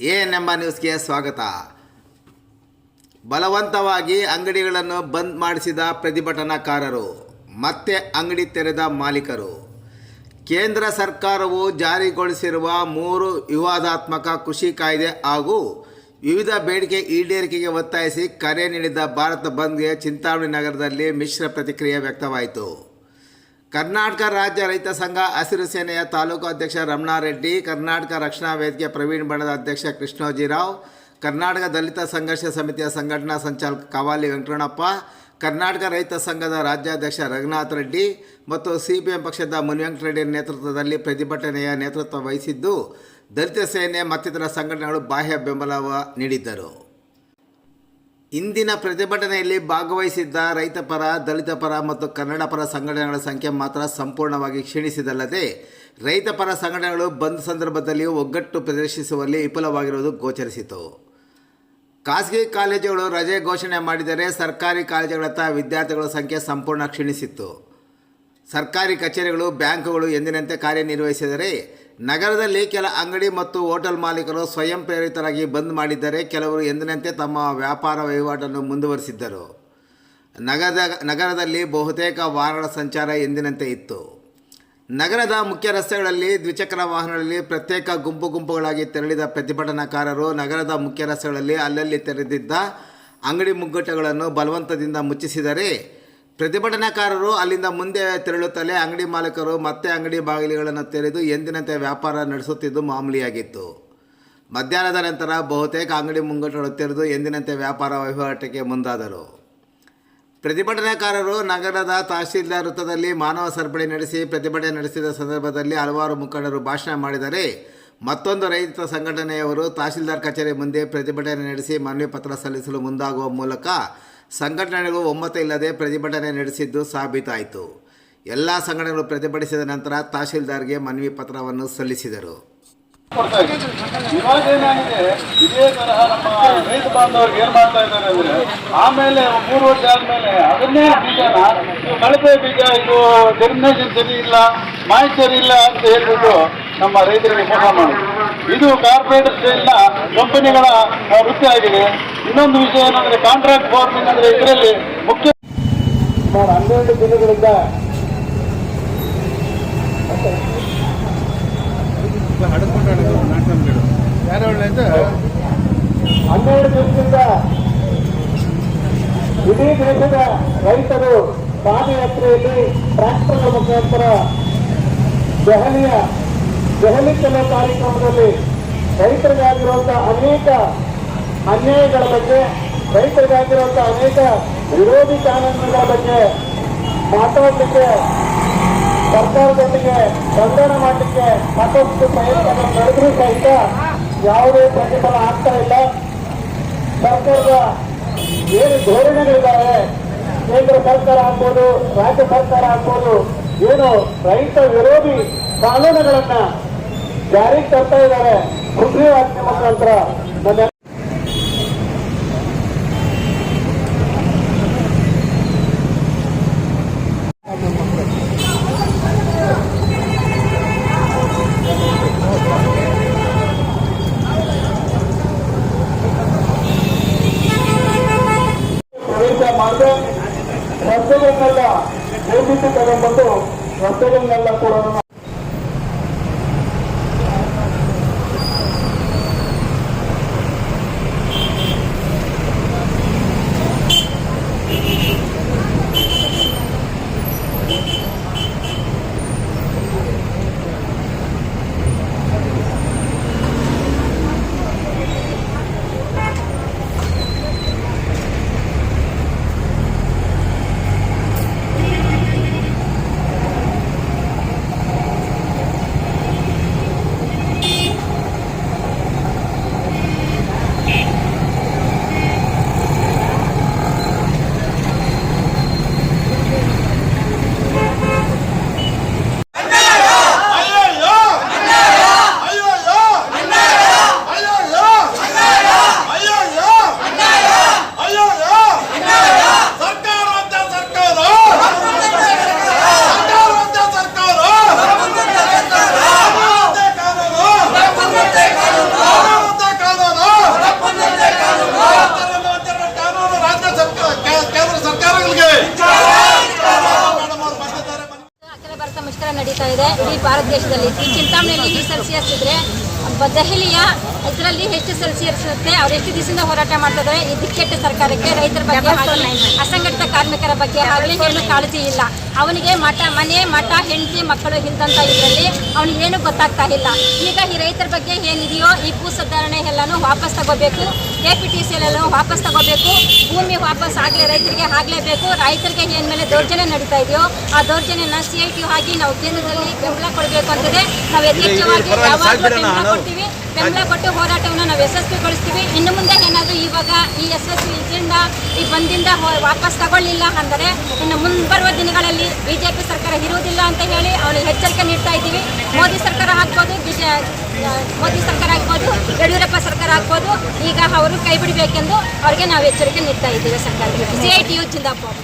ಎಎನ್ಎಂಬ ನ್ಯೂಸ್ಗೆ ಸ್ವಾಗತ. ಬಲವಂತವಾಗಿ ಅಂಗಡಿಗಳನ್ನು ಬಂದ್ ಮಾಡಿಸಿದ ಪ್ರತಿಭಟನಾಕಾರರು, ಮತ್ತೆ ಅಂಗಡಿ ತೆರೆದ ಮಾಲೀಕರು. ಕೇಂದ್ರ ಸರ್ಕಾರವು ಜಾರಿಗೊಳಿಸಿರುವ ಮೂರು ವಿವಾದಾತ್ಮಕ ಕೃಷಿ ಕಾಯ್ದೆ ಹಾಗೂ ವಿವಿಧ ಬೇಡಿಕೆ ಈಡೇರಿಕೆಗೆ ಒತ್ತಾಯಿಸಿ ಕರೆ ನೀಡಿದ ಭಾರತ ಬಂದ್ಗೆ ಚಿಂತಾಮಣಿ ನಗರದಲ್ಲಿ ಮಿಶ್ರ ಪ್ರತಿಕ್ರಿಯೆ ವ್ಯಕ್ತವಾಯಿತು. ಕರ್ನಾಟಕ ರಾಜ್ಯ ರೈತ ಸಂಘ ಹಸಿರು ಸೇನೆಯ ತಾಲೂಕು ಅಧ್ಯಕ್ಷ ರಮಣಾರೆಡ್ಡಿ ಕರ್ನಾಟಕ ರಕ್ಷಣಾ ವೇದಿಕೆ ಪ್ರವೀಣ್ ಬಣದ ಅಧ್ಯಕ್ಷ ಕೃಷ್ಣೋಜಿರಾವ್ ಕರ್ನಾಟಕ ದಲಿತ ಸಂಘರ್ಷ ಸಮಿತಿಯ ಸಂಘಟನಾ ಸಂಚಾಲಕ ಕವಾಲಿ ವೆಂಕಟಣ್ಣಪ್ಪ ಕರ್ನಾಟಕ ರೈತ ಸಂಘದ ರಾಜ್ಯಾಧ್ಯಕ್ಷ ರಘುನಾಥ್ ರೆಡ್ಡಿ ಮತ್ತು ಸಿಪಿಎಂ ಪಕ್ಷದ ಮುನಿವೆಂಕಟರೆಡ್ಡಿ ನೇತೃತ್ವದಲ್ಲಿ ಪ್ರತಿಭಟನೆಯ ನೇತೃತ್ವ ವಹಿಸಿದ್ದು, ದಲಿತ ಸೇನೆ ಮತ್ತಿತರ ಸಂಘಟನೆಗಳು ಬಾಹ್ಯ ಬೆಂಬಲ ನೀಡಿದ್ದರು. ಇಂದಿನ ಪ್ರತಿಭಟನೆಯಲ್ಲಿ ಭಾಗವಹಿಸಿದ್ದ ರೈತ ಪರ, ದಲಿತ ಪರ ಮತ್ತು ಕನ್ನಡ ಪರ ಸಂಘಟನೆಗಳ ಸಂಖ್ಯೆ ಮಾತ್ರ ಸಂಪೂರ್ಣವಾಗಿ ಕ್ಷೀಣಿಸಿದಲ್ಲದೆ, ರೈತ ಪರ ಸಂಘಟನೆಗಳು ಬಂದ್ ಸಂದರ್ಭದಲ್ಲಿ ಒಗ್ಗಟ್ಟು ಪ್ರದರ್ಶಿಸುವಲ್ಲಿ ವಿಫಲವಾಗಿರುವುದು ಗೋಚರಿಸಿತು. ಖಾಸಗಿ ಕಾಲೇಜುಗಳು ರಜೆ ಘೋಷಣೆ ಮಾಡಿದರೆ ಸರ್ಕಾರಿ ಕಾಲೇಜುಗಳತ್ತ ವಿದ್ಯಾರ್ಥಿಗಳ ಸಂಖ್ಯೆ ಸಂಪೂರ್ಣ ಕ್ಷೀಣಿಸಿತ್ತು. ಸರ್ಕಾರಿ ಕಚೇರಿಗಳು, ಬ್ಯಾಂಕುಗಳು ಎಂದಿನಂತೆ ಕಾರ್ಯನಿರ್ವಹಿಸಿದರೆ ನಗರದಲ್ಲಿ ಕೆಲ ಅಂಗಡಿ ಮತ್ತು ಹೋಟೆಲ್ ಮಾಲೀಕರು ಸ್ವಯಂ ಪ್ರೇರಿತರಾಗಿ ಬಂದ್ ಮಾಡಿದ್ದರೆ. ಕೆಲವರು ಎಂದಿನಂತೆ ತಮ್ಮ ವ್ಯಾಪಾರ ವಹಿವಾಟನ್ನು ಮುಂದುವರಿಸಿದ್ದರು. ನಗರದ, ನಗರದಲ್ಲಿ ಬಹುತೇಕ ವಾಹನಗಳ ಸಂಚಾರ ಎಂದಿನಂತೆ ಇತ್ತು. ನಗರದ ಮುಖ್ಯ ರಸ್ತೆಗಳಲ್ಲಿ ದ್ವಿಚಕ್ರ ವಾಹನಗಳಲ್ಲಿ ಪ್ರತ್ಯೇಕ ಗುಂಪು ಗುಂಪುಗಳಾಗಿ ತೆರಳಿದ ಪ್ರತಿಭಟನಾಕಾರರು ನಗರದ ಮುಖ್ಯ ರಸ್ತೆಗಳಲ್ಲಿ ಅಲ್ಲಲ್ಲಿ ತೆರೆದಿದ್ದ ಅಂಗಡಿ ಮುಗ್ಗಟ್ಟುಗಳನ್ನು ಬಲವಂತದಿಂದ ಮುಚ್ಚಿಸಿದರೆ ಪ್ರತಿಭಟನಾಕಾರರು ಅಲ್ಲಿಂದ ಮುಂದೆ ತೆರಳುತ್ತಲೇ ಅಂಗಡಿ ಮಾಲೀಕರು ಮತ್ತೆ ಅಂಗಡಿ ಬಾಗಿಲುಗಳನ್ನು ತೆರೆದು ಎಂದಿನಂತೆ ವ್ಯಾಪಾರ ನಡೆಸುತ್ತಿದ್ದು ಮಾಮೂಲಿಯಾಗಿತ್ತು. ಮಧ್ಯಾಹ್ನದ ನಂತರ ಬಹುತೇಕ ಅಂಗಡಿ ಮುಂಗಟ್ಟುಗಳು ತೆರೆದು ಎಂದಿನಂತೆ ವ್ಯಾಪಾರ ವಹಿವಾಟಕ್ಕೆ ಮುಂದಾದರು. ಪ್ರತಿಭಟನಾಕಾರರು ನಗರದ ತಹಶೀಲ್ದಾರ್ ವೃತ್ತದಲ್ಲಿ ಮಾನವ ಸರಪಳಿ ನಡೆಸಿ ಪ್ರತಿಭಟನೆ ನಡೆಸಿದ ಸಂದರ್ಭದಲ್ಲಿ ಹಲವಾರು ಮುಖಂಡರು ಭಾಷಣ ಮಾಡಿದರೆ ಮತ್ತೊಂದು ರೈತ ಸಂಘಟನೆಯವರು ತಹಶೀಲ್ದಾರ್ ಕಚೇರಿ ಮುಂದೆ ಪ್ರತಿಭಟನೆ ನಡೆಸಿ ಮನವಿ ಪತ್ರ ಸಲ್ಲಿಸಲು ಮುಂದಾಗುವ ಮೂಲಕ ಸಂಘಟನೆಗಳು ಒಮ್ಮತ ಇಲ್ಲದೆ ಪ್ರತಿಭಟನೆ ನಡೆಸಿದ್ದು ಸಾಬೀತಾಯಿತು. ಎಲ್ಲ ಸಂಘಟನೆಗಳು ಪ್ರತಿಭಟಿಸಿದ ನಂತರ ತಹಶೀಲ್ದಾರ್ಗೆ ಮನವಿ ಪತ್ರವನ್ನು ಸಲ್ಲಿಸಿದರು. ಇವಾಗ ಏನಾಗಿದೆ? ಇದೇ ತರಹ ನಮ್ಮ ರೈತ ಬಾಂಧವರಿಗೆ ಏನ್ ಮಾಡ್ತಾ ಇದ್ದಾರೆ ಅಂದ್ರೆ, ಆಮೇಲೆ ಮೂರು ವರ್ಷ ಆದ್ಮೇಲೆ ಅದನ್ನೇ ಬೀಜನ ಕಳಪೆ ಬೀಜ, ಇದು ಡೆರ್ಮಿನೇಷನ್ ಸರಿ ಇಲ್ಲ, ಮಾಹಿತಿ ಸರಿ ಇಲ್ಲ ಅಂತ ಹೇಳ್ಬಿಟ್ಟು ನಮ್ಮ ರೈತರಿಗೆ ಮೋಸ ಮಾಡುದು ಇದು ಕಾರ್ಪೊರೇಟ್ ಸ್ಟೇಜ್ನ ಕಂಪನಿಗಳ ವೃತ್ತಿ ಆಗಿದೆ. ಇನ್ನೊಂದು ವಿಷಯ ಏನಂದ್ರೆ ಕಾಂಟ್ರಾಕ್ಟ್ ಫಾರ್ಮಿಂಗ್ ಅಂದ್ರೆ ಇದರಲ್ಲಿ ಮುಖ್ಯ ಸುಮಾರು ಹನ್ನೆರಡು ದಿನಗಳಿಂದ ಹನ್ನೆರಡು ದಿನದಿಂದ ಇಡೀ ದೇಶದ ರೈತರು ಪಾದಯಾತ್ರೆಯಲ್ಲಿ ಟ್ರಾಕ್ಟರ್ ಮುಖಾಂತರ ದೆಹಲಿಯ ದೆಹಲಿ ಚಲೋ ಕಾರ್ಯಕ್ರಮದಲ್ಲಿ ರೈತರಿಗಾಗಿರುವಂತಹ ಅನೇಕ ಅನ್ಯಾಯಗಳ ಬಗ್ಗೆ, ರೈತರಿಗಾಗಿರುವಂತಹ ಅನೇಕ ವಿರೋಧಿ ಕಾನೂನುಗಳ ಬಗ್ಗೆ ಮಾತಾಡಲಿಕ್ಕೆ ಸರ್ಕಾರದೊಂದಿಗೆ ಸಂಧಾನ ಮಾಡಲಿಕ್ಕೆ ಮತ್ತಷ್ಟು ಪ್ರಯತ್ನ ನಡೆದರೂ ಸಹಿತ ಯಾವುದೇ ಪ್ರತಿಫಲ ಆಗ್ತಾ ಇಲ್ಲ. ಸರ್ಕಾರದ ಏನು ಧೋರಣೆಗಳಿದ್ದಾವೆ ಕೇಂದ್ರ ಸರ್ಕಾರ ಆಗ್ಬೋದು, ರಾಜ್ಯ ಸರ್ಕಾರ ಆಗ್ಬೋದು, ಏನು ರೈತ ವಿರೋಧಿ ಕಾನೂನುಗಳನ್ನ ಜಾರಿಗೆ ತರ್ತಾ ಇದ್ದಾರೆ ಸುಗ್ರೀವಾಜ್ಞೆ ಮುಖಾಂತರ ನನ್ನ ಪ್ರವೇಶ ಮಾಡದೆ ರಸ್ತೆಗಳನ್ನೆಲ್ಲ ನಿರ್ಮಿಸಿ ತಗೊಂಡ್ಬಂದು ರಸ್ತೆಗಳನ್ನೆಲ್ಲ ಕೂಡ ಭಾರತ ದೇಶದಲ್ಲಿ. ಈ ಚಿಂತಾಮಣಿಯಲ್ಲಿ ಈ ಸೆಲ್ಸಿಯಸ್ ಇದ್ರೆ ಬ- ದೆಹಲಿಯ ಇದರಲ್ಲಿ ಎಷ್ಟು ಸೆಲ್ಸಿಯಸ್ ಇರುತ್ತೆ? ಅವ್ರು ಎಷ್ಟು ದಿವಸದಿಂದ ಹೋರಾಟ ಮಾಡ್ತಿದ್ದಾರೆ ಈ ದಿಕ್ಕೆಟ್ಟ ಸರ್ಕಾರಕ್ಕೆ ರೈತರ ಬಗ್ಗೆ ಅಸಂಘಟಿತ ಕಾರ್ಮಿಕರ ಬಗ್ಗೆ ಆಗಲಿ ಏನು ಕಾಳಜಿ ಇಲ್ಲ. ಅವನಿಗೆ ಮಠ ಮನೆ ಮಠ ಹೆಂಡತಿ ಮಕ್ಕಳು ಇಲ್ದಂತ ಇದರಲ್ಲಿ ಅವನಿಗೆ ಏನು ಗೊತ್ತಾಗ್ತಾ ಇಲ್ಲ. ಈಗ ಈ ರೈತರ ಬಗ್ಗೆ ಏನಿದೆಯೋ ಈ ಭೂ ಸುಧಾರಣೆ ಎಲ್ಲಾನು ವಾಪಸ್ ತಗೋಬೇಕು. ಎ ಪಿ ಟಿ ಸಿ ಎಲ್ಲಾನು ವಾಪಸ್ ತಗೋಬೇಕು. ಭೂಮಿ ವಾಪಸ್ ಆಗಲೇ ರೈತರಿಗೆ ಆಗಲೇಬೇಕು. ರೈತರಿಗೆ ಏನ್ ಮೇಲೆ ದೌರ್ಜನ್ಯ ನಡೀತಾ ಇದೆಯೋ ಆ ದೌರ್ಜನ್ಯನ ಸಿ ಐ ಟಿ ಆಗಿ ನಾವು ಕೇಂದ್ರದಲ್ಲಿ ಬೆಂಬಲ ಕೊಡಬೇಕು ಅಂತದೆ. ನಾವು ಯಥೇಚ್ಛವಾಗಿ ಯಾವಾಗಲೂ ಬೆಂಬಲ ಕೊಡ್ತೀವಿ. ಬೆಂಬಲ ಕೊಟ್ಟು ಹೋರಾಟವನ್ನು ನಾವು ಯಶಸ್ವಿಗೊಳಿಸ್ತೀವಿ. ಇನ್ನು ಮುಂದೆ ಏನಾದರೂ ಇವಾಗ ಈ ಯಶಸ್ವಿ ಇದರಿಂದ ಈ ಬಂದಿಂದ ಹೋ- ವಾಪಸ್ ತಗೊಳ್ಳಿಲ್ಲ ಅಂದರೆ ಇನ್ನು ಮುಂಬರುವ ದಿನಗಳಲ್ಲಿ ಬಿಜೆಪಿ ಸರ್ಕಾರ ಇರುವುದಿಲ್ಲ ಅಂತ ಹೇಳಿ ಅವನಿಗೆ ಎಚ್ಚರಿಕೆ ನೀಡ್ತಾ ಇದ್ದೀವಿ. ಮೋದಿ ಸರ್ಕಾರ ಆಗ್ಬೋದು ಬಿಜೆ ಮೋದಿ ಸರ್ಕಾರ ಆಗ್ಬೋದು ಯಡಿಯೂರಪ್ಪ ಸರ್ಕಾರ ಆಗ್ಬೋದು. ಈಗ ಅವರು ಕೈ ಬಿಡಬೇಕೆಂದು ಅವ್ರಿಗೆ ನಾವು ಎಚ್ಚರಿಕೆ ನೀಡ್ತಾ ಇದ್ದೀವಿ ಸರ್ಕಾರಕ್ಕೆ. C I T U Jindapura